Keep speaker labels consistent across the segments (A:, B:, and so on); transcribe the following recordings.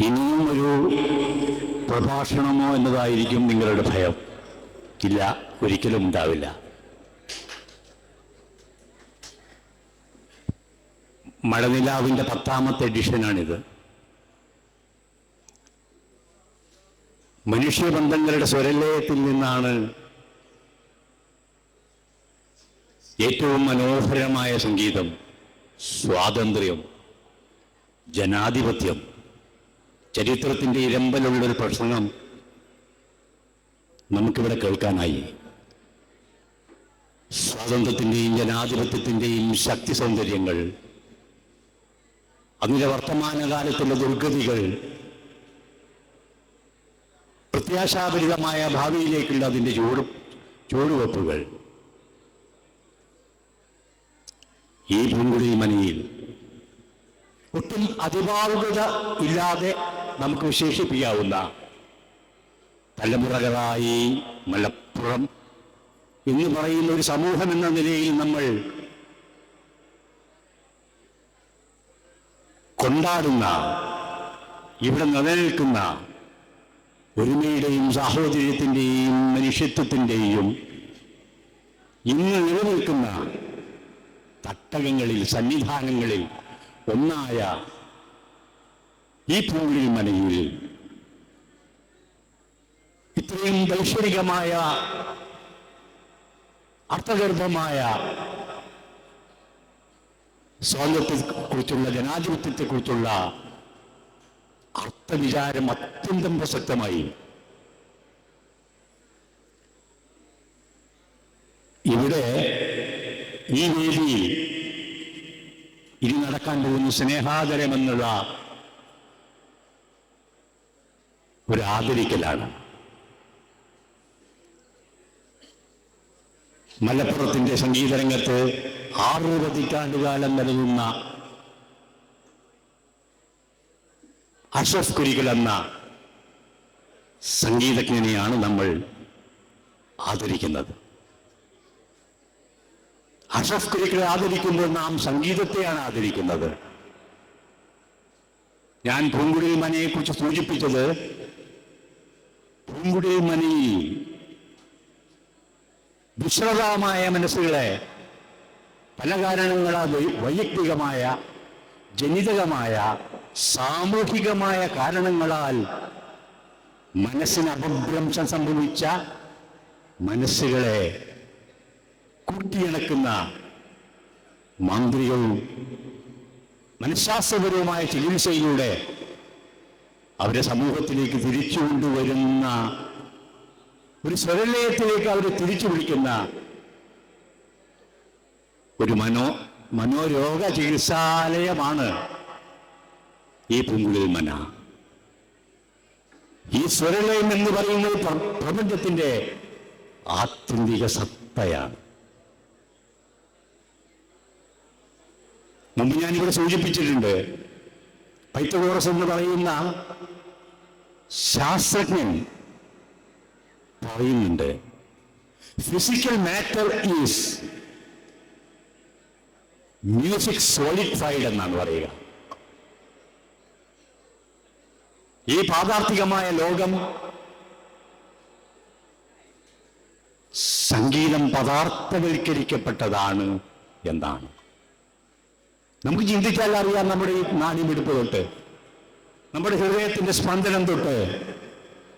A: ഇനിയും ഒരു പ്രഭാഷണമോ എന്നതായിരിക്കും നിങ്ങളുടെ ഭയം. ഇല്ല ഒരിക്കലും ഉണ്ടാവില്ല. മഴനിലാവിന്റെ പത്താമത്തെ എഡിഷനാണിത്. മനുഷ്യബന്ധങ്ങളുടെ സ്വരലയത്തിൽ നിന്നാണ് ഏറ്റവും മനോഹരമായ സംഗീതം സ്വാതന്ത്ര്യം ജനാധിപത്യം ചരിത്രത്തിന്റെ ഇരമ്പലുള്ളൊരു പ്രസംഗം നമുക്കിവിടെ കേൾക്കാനായി. സ്വാതന്ത്ര്യത്തിന്റെയും ജനാധിപത്യത്തിന്റെയും ശക്തി സൗന്ദര്യങ്ങൾ അതിന്റെ വർത്തമാനകാലത്തുള്ള ദുർഗതികൾ പ്രത്യാശാപരിതമായ ഭാവിയിലേക്കുള്ള അതിന്റെ ചൂട് ചുവടുവെപ്പുകൾ ഈ പൂങ്കുടി മനയിൽ ഒട്ടും അതിഭാവുകത ഇല്ലാതെ നമുക്ക് വിശേഷിപ്പിക്കാവുന്ന തലമുറകളായി മലപ്പുറം എന്ന് പറയുന്ന ഒരു സമൂഹം എന്ന നിലയിൽ നമ്മൾ കൊണ്ടാടുന്ന ഇവിടെ നിലനിൽക്കുന്ന ഒരുമയുടെയും സാഹോദര്യത്തിന്റെയും മനുഷ്യത്വത്തിന്റെയും ഇന്ന് നിലനിൽക്കുന്ന തട്ടകങ്ങളിൽ സന്നിധാനങ്ങളിൽ ഒന്നായ ഈ പൂവിൽ മനയിൽ ഇത്രയും ദൈക്ഷണികമായ അർത്ഥഗർഭമായ സ്വാതന്ത്ര്യത്തെക്കുറിച്ചുള്ള ജനാധിപത്യത്തെക്കുറിച്ചുള്ള അർത്ഥവിചാരം അത്യന്തം പ്രസക്തമായി. ഇവിടെ ഈ വേദിയിൽ നടക്കാൻ പോകുന്ന സ്നേഹാദരമെന്നുള്ള ഒരു ആദരിക്കലാണ്. മലപ്പുറത്തിന്റെ സംഗീതരംഗത്ത് ആറ് പതിറ്റാണ്ടുകാലം നിലനിന്ന അഷഫ് കുരികൾ എന്ന സംഗീതജ്ഞനെയാണ് നമ്മൾ ആദരിക്കുന്നത്. അഷഫ് കുരുക്കളെ ആദരിക്കുമ്പോൾ നാം സംഗീതത്തെയാണ് ആദരിക്കുന്നത്. ഞാൻ പൂങ്കുടി മനയെ കുറിച്ച് സൂചിപ്പിച്ചത് പൂങ്കുടി മണി വിശ്രതമായ മനസ്സുകളെ പല കാരണങ്ങളാൽ വൈയക്തികമായ ജനിതകമായ സാമൂഹികമായ കാരണങ്ങളാൽ മനസ്സിന് അപഭ്രംശം സംഭവിച്ച മനസ്സുകളെ കൂട്ടിയിണക്കുന്ന മാന്ത്രികവും മനഃശാസ്ത്രപരവുമായ ചികിത്സയിലൂടെ അവരെ സമൂഹത്തിലേക്ക് തിരിച്ചു കൊണ്ടുവരുന്ന ഒരു സ്വരലയത്തിലേക്ക് അവരെ തിരിച്ചു വിളിക്കുന്ന ഒരു മനോ മനോരോഗ ചികിത്സാലയമാണ് ഈ പൂങ്കുളിൽ മന. ഈ സ്വരലയം എന്ന് പറയുന്നത് പ്രപഞ്ചത്തിന്റെ ആത്യന്തിക സത്തയാണ്. മുമ്പ് ഞാനിവിടെ സൂചിപ്പിച്ചിട്ടുണ്ട്. പൈത്തഗോറസ് എന്ന് പറയുന്ന ശാസ്ത്രജ്ഞൻ പറയുന്നുണ്ട്. Physical matter is music solidified എന്നാണ് പറയുക. ഈ പാദാർത്ഥികമായ ലോകം സംഗീതം പദാർത്ഥവൽക്കരിക്കപ്പെട്ടതാണ് എന്നാണ്. നമുക്ക് ചിന്തിച്ചാൽ അറിയാം നമ്മുടെ ഈ നാടിമിടിപ്പ് തൊട്ട്. നമ്മുടെ ഹൃദയത്തിന്റെ സ്പന്ദനം തൊട്ട്.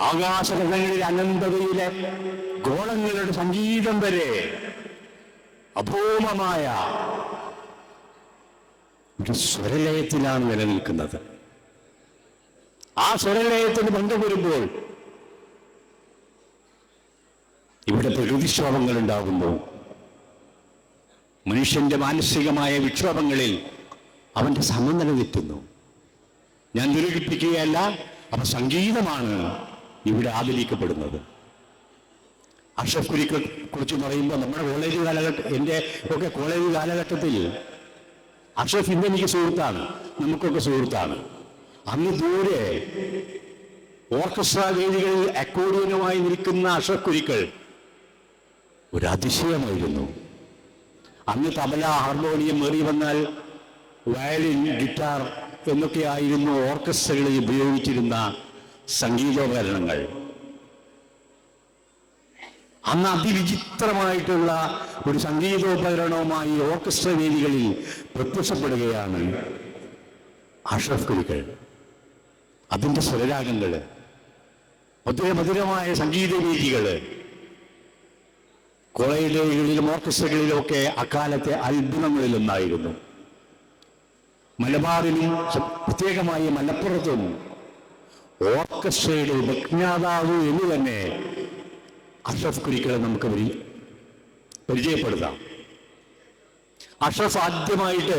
A: ആകാശഗതങ്ങളിൽ അനന്തതയിലെ ഗോളങ്ങളുടെ സംഗീതം വരെ അഭൂമമായ ഒരു സ്വരലയത്തിലാണ് നിലനിൽക്കുന്നത്. ആ സ്വരലയത്തിന് ബന്ധം വരുമ്പോൾ ഇവിടെ പ്രകൃതിക്ഷോഭങ്ങൾ ഉണ്ടാകുമ്പോൾ മനുഷ്യന്റെ മാനസികമായ വിക്ഷോഭങ്ങളിൽ അവന്റെ സമനില തെറ്റുന്നു ഞാൻ നിരൂപിപ്പിക്കുകയല്ല അപ്പൊ സംഗീതമാണ് ഇവിടെ ആദരിക്കപ്പെടുന്നത്. അഷഫ് കുരിക്കെ കുറിച്ച് പറയുമ്പോൾ നമ്മുടെ കോളേജ് കാലഘട്ടം എന്റെ ഒക്കെ കോളേജ് കാലഘട്ടത്തിൽ അഷഫ് ഇന്ന് എനിക്ക് സുഹൃത്താണ് നമുക്കൊക്കെ സുഹൃത്താണ്. അന്ന് ദൂരെ ഓർക്കസ്ട്ര വേദികളിൽ അക്കോഡിയനുമായി നിൽക്കുന്ന അഷഫ് കുരിക്കൾ ഒരു അതിശയമായിരുന്നു. അന്ന് തബല ഹാർമോണിയം മേറി വന്നാൽ വയലിൻ ഗിറ്റാർ എന്നൊക്കെയായിരുന്നു ഓർക്കസ്ട്രകളിൽ ഉപയോഗിച്ചിരുന്ന സംഗീതോപകരണങ്ങൾ. അന്ന് അതിവിചിത്രമായിട്ടുള്ള ഒരു സംഗീതോപകരണവുമായി ഓർക്കസ്ട്ര വേദികളിൽ പ്രത്യക്ഷപ്പെടുകയാണ് അഷ്റഫ് കുരുക്കൾ അതിന്റെ സ്വരരാഗങ്ങൾ മധുര മധുരമായ സംഗീത വേദികൾ കോളേജുകളിലും ഓർക്കസ്ട്രകളിലും ഒക്കെ അക്കാലത്തെ അത്ഭുതങ്ങളിലൊന്നായിരുന്നു. മലബാറിലും പ്രത്യേകമായി മലപ്പുറത്തും ഓർക്കസ്ട്രയുടെ ഉപജ്ഞാതാവ് എന്ന് തന്നെ അഷഫ് കുരിക്കളെ നമുക്ക് പരി- പരിചയപ്പെടുത്താം. അഷഫ് ആദ്യമായിട്ട്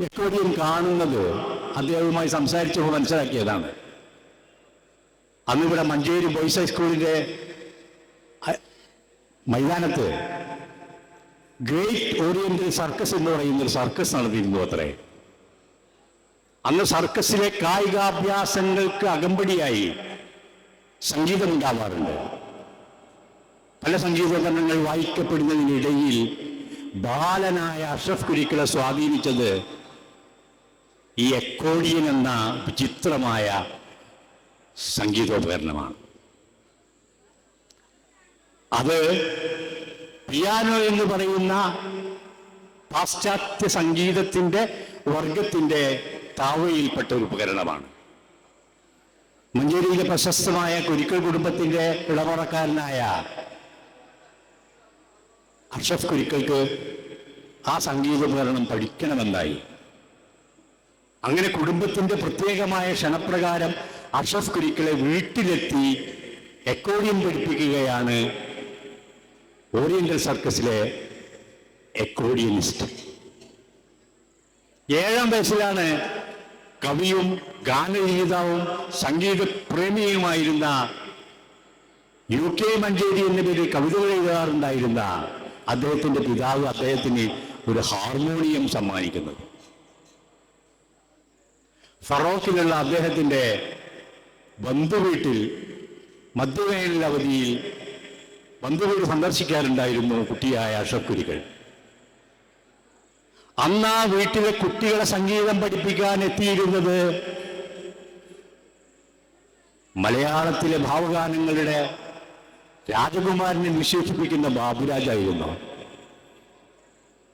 A: എക്കോഡിയം കാണുന്നത് അദ്ദേഹവുമായി സംസാരിച്ചപ്പോൾ മനസ്സിലാക്കിയതാണ്. അന്നിവിടെ മഞ്ചേരി ബോയ്സ് ഹൈസ്കൂളിന്റെ മൈതാനത്ത് ഗ്രേറ്റ് ഓറിയന്റൽ സർക്കസ് എന്ന് പറയുന്ന ഒരു സർക്കസ് നടത്തിയിരുന്നു അത്രേ. അന്ന് സർക്കസിലെ കായികാഭ്യാസങ്ങൾക്ക് അകമ്പടിയായി സംഗീതം ഉണ്ടാവാറുണ്ട്. പല സംഗീതോപകരണങ്ങൾ വായിക്കപ്പെടുന്നതിനിടയിൽ ബാലനായ അഷ്റഫ് കുരിക്കളെ സ്വാധീനിച്ചത് ഈ എക്കോഡിയൻ എന്ന വിചിത്രമായ സംഗീതോപകരണമാണ്. അത് പിയാനോ എന്ന് പറയുന്ന പാശ്ചാത്യ സംഗീതത്തിന്റെ വർഗത്തിന്റെ താവയിൽപ്പെട്ട ഒരു ഉപകരണമാണ്. മഞ്ചേരിയിലെ പ്രശസ്തമായ കുരിക്കൽ കുടുംബത്തിന്റെ ഇളവറക്കാരനായ അർഷഫ് കുരിക്കൾക്ക് ആ സംഗീത ഉപകരണം പഠിക്കണമെന്നായി. അങ്ങനെ കുടുംബത്തിന്റെ പ്രത്യേകമായ ക്ഷണപ്രകാരം അർഷഫ് കുരിക്കളെ വീട്ടിലെത്തി എക്കോഡിയം പഠിപ്പിക്കുകയാണ് ഓറിയന്റൽ സർക്കസിലെ എക്കോഡിയനിസ്റ്റ് ഏഴാം വയസ്സിലാണ് കവിയും ഗാനരചയിതാവും സംഗീത പ്രേമിയുമായിരുന്ന യു കെ മഞ്ചേരി എന്ന പേരിൽ കവിതകൾ എഴുതാറുണ്ടായിരുന്ന അദ്ദേഹത്തിന്റെ പിതാവ് അദ്ദേഹത്തിന് ഒരു ഹാർമോണിയം സമ്മാനിക്കുന്നത്. ഫറോക്കിലുള്ള അദ്ദേഹത്തിന്റെ ബന്ധുവീട്ടിൽ മധ്യവേനൽ അവധിയിൽ ബന്ധുവീട് സന്ദർശിക്കാറുണ്ടായിരുന്നു കുട്ടിയായ അഷക്കുരികൾ അന്ന് ആ വീട്ടിലെ കുട്ടികളെ സംഗീതം പഠിപ്പിക്കാൻ എത്തിയിരുന്നത് മലയാളത്തിലെ ഭാവഗാനങ്ങളുടെ രാജകുമാരനെ വിശേഷിപ്പിക്കുന്ന ബാബുരാജായിരുന്നു.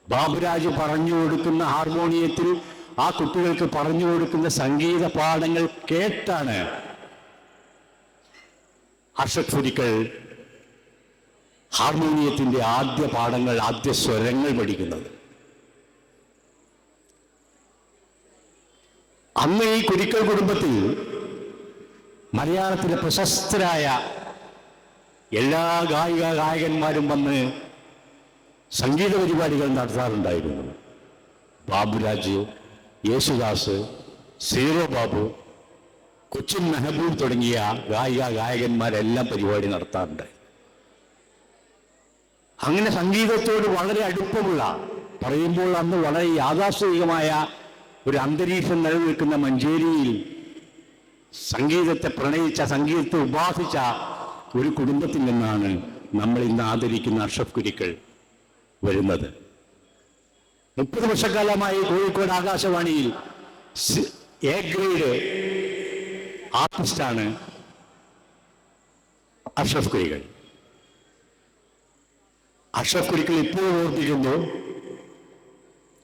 A: ബാബുരാജ് പറഞ്ഞു കൊടുക്കുന്ന ഹാർമോണിയത്തിൽ ആ കുട്ടികൾക്ക് പറഞ്ഞു കൊടുക്കുന്ന സംഗീത പാഠങ്ങൾ കേട്ടാണ് അഷഫുരിക്കൾ ഹാർമോണിയത്തിന്റെ ആദ്യ പാഠങ്ങൾ ആദ്യ സ്വരങ്ങൾ പഠിക്കുന്നത്. അന്ന് ഈ കുരിക്കൽ കുടുംബത്തിൽ മലയാളത്തിലെ പ്രശസ്തരായ എല്ലാ ഗായിക ഗായകന്മാരും വന്ന് സംഗീത പരിപാടികൾ നടത്താറുണ്ടായിരുന്നു. ബാബുരാജ് യേശുദാസ് സീറോ ബാബു കൊച്ചിൻ മെഹബൂബ് തുടങ്ങിയ ഗായിക ഗായകന്മാരെല്ലാം പരിപാടി നടത്താറുണ്ട്. അങ്ങനെ സംഗീതത്തോട് വളരെ അടുപ്പമുള്ള പറയുമ്പോൾ അന്ന് വളരെ യാഥാസ്ഥിതികമായ ഒരു അന്തരീക്ഷം നിലനിൽക്കുന്ന മഞ്ചേരിയിൽ സംഗീതത്തെ പ്രണയിച്ച സംഗീതത്തെ ഉപാസിച്ച ഒരു കുടുംബത്തിൽ നിന്നാണ് നമ്മൾ ഇന്ന് ആദരിക്കുന്ന അഷഫ് കുരിക്കൾ വരുന്നത്. മുപ്പത് വർഷക്കാലമായി കോഴിക്കോട് ആകാശവാണിയിൽ എ ഗ്രേഡ് ആർട്ടിസ്റ്റാണ് അഷഫ് കുരികൾ അഷഫ് ഒരിക്കൽ ഇപ്പോഴും ഓർപ്പിക്കുന്നു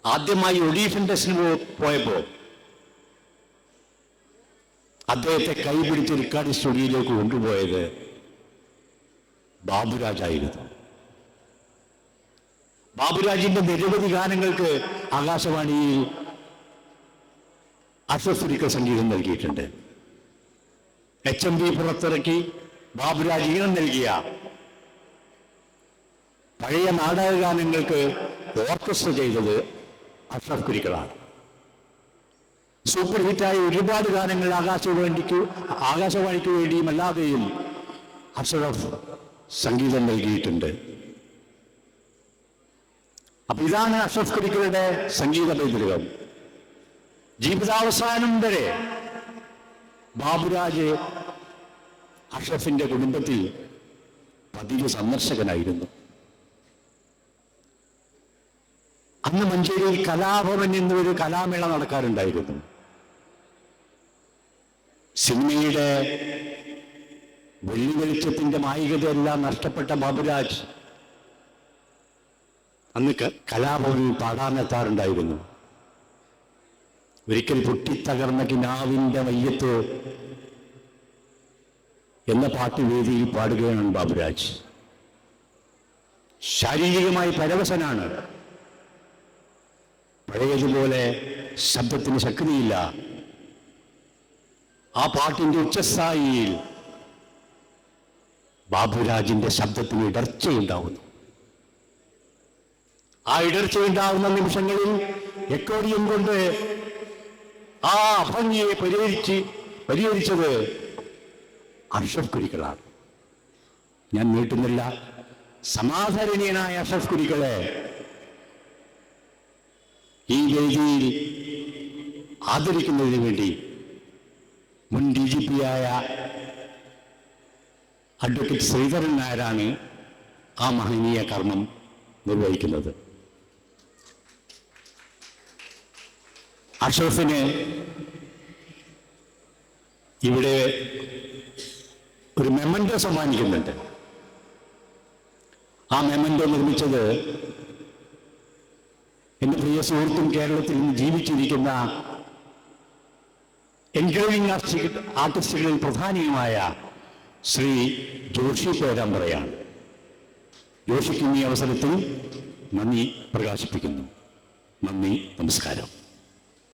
A: ആദ്യമായി ഒഡീഷൻ ടെസ്റ്റിന് പോയപ്പോ അദ്ദേഹത്തെ കൈപിടിച്ച് റിക്കാർഡ് സ്റ്റുഡിയോയിലേക്ക് കൊണ്ടുപോയത് ബാബുരാജായിരുന്നു. ബാബുരാജിന്റെ നിരവധി ഗാനങ്ങൾക്ക് ആകാശവാണിയിൽ അഷഫുരിക്ക സംഗീതം നൽകിയിട്ടുണ്ട്. എച്ച് എം ബി പുറത്തിറക്കി ബാബുരാജ് ഈണം നൽകിയ പഴയ നാടക ഗാനങ്ങൾക്ക് ഓർക്കസ്ട്ര ചെയ്തത് അഷ്റഫ് കുരിക്കളാണ് സൂപ്പർ ഹിറ്റായ ഒരുപാട് ഗാനങ്ങൾ ആകാശവാണിക്ക് ആകാശവാണിക്ക് വേണ്ടിയും അല്ലാതെയും അഷ്റഫ് സംഗീതം നൽകിയിട്ടുണ്ട്. അപ്പൊ ഇതാണ് അഷ്റഫ് കുരിക്കളുടെ സംഗീത പൈതൃകം. ജീവിതാവസാനം വരെ ബാബുരാജ് അഷ്റഫിന്റെ കുടുംബത്തിൽ പതിവ് സന്ദർശകനായിരുന്നു. അന്ന് മഞ്ചേരിയിൽ കലാഭവൻ എന്നൊരു കലാമേള നടക്കാറുണ്ടായിരുന്നു. സിനിമയുടെ വെള്ളി വെളിച്ചത്തിന്റെ മായികതയെല്ലാം നഷ്ടപ്പെട്ട ബാബുരാജ് അന്ന് കലാഭവനിൽ പാടാനെത്താറുണ്ടായിരുന്നു. ഒരിക്കൽ പൊട്ടിത്തകർന്ന കിനാവിന്റെ മയ്യത്ത് എന്ന പാട്ട് വേദിയിൽ പാടുകയാണ് ബാബുരാജ്. ശാരീരികമായി പരവശനാണ്. പഴയതുപോലെ ശബ്ദത്തിന് ശക്തിയില്ല. ആ പാട്ടിന്റെ ഉച്ചസ്ഥായിയിൽ ബാബുരാജിന്റെ ശബ്ദത്തിന് ഇടർച്ചയുണ്ടാവുന്നു. ആ ഇടർച്ചയുണ്ടാവുന്ന നിമിഷങ്ങളിൽ എക്കോടിയും കൊണ്ട് ആ അഭംഗിയെ പരിഹരിച്ച് പരിഹരിച്ചത് അഷഫ് കുരിക്കളാണ്. ഞാൻ നീട്ടുന്നില്ല. സമാധരണീയനായ അഷഫ് കുരികളെ ഈ വേദിയിൽ ആദരിക്കുന്നതിന് വേണ്ടി മുൻ ഡി ജി പി ആയ അഡ്വക്കേറ്റ് ശ്രീധരൻ നായരാണ് ആ മഹനീയ കർമ്മം നിർവഹിക്കുന്നത്. അഷറഫിന് ഇവിടെ ഒരു മെമ്മൻഡോ സമ്മാനിക്കുന്നുണ്ട്. ആ മെമ്മൻഡോ നിർമ്മിച്ചത് സുഹൃത്തും കേരളത്തിൽ ഇന്ന് ജീവിച്ചിരിക്കുന്ന എൻഗ്രേവിംഗ് ആർട്ടിസ്റ്റുകളിൽ പ്രധാനിയുമായ ശ്രീ ജോഷി പേരാമ്പ്രയാണ്. ജോഷിക്കുന്ന ഈ അവസരത്തിൽ നന്ദി പ്രകാശിപ്പിക്കുന്നു. നന്ദി നമസ്കാരം.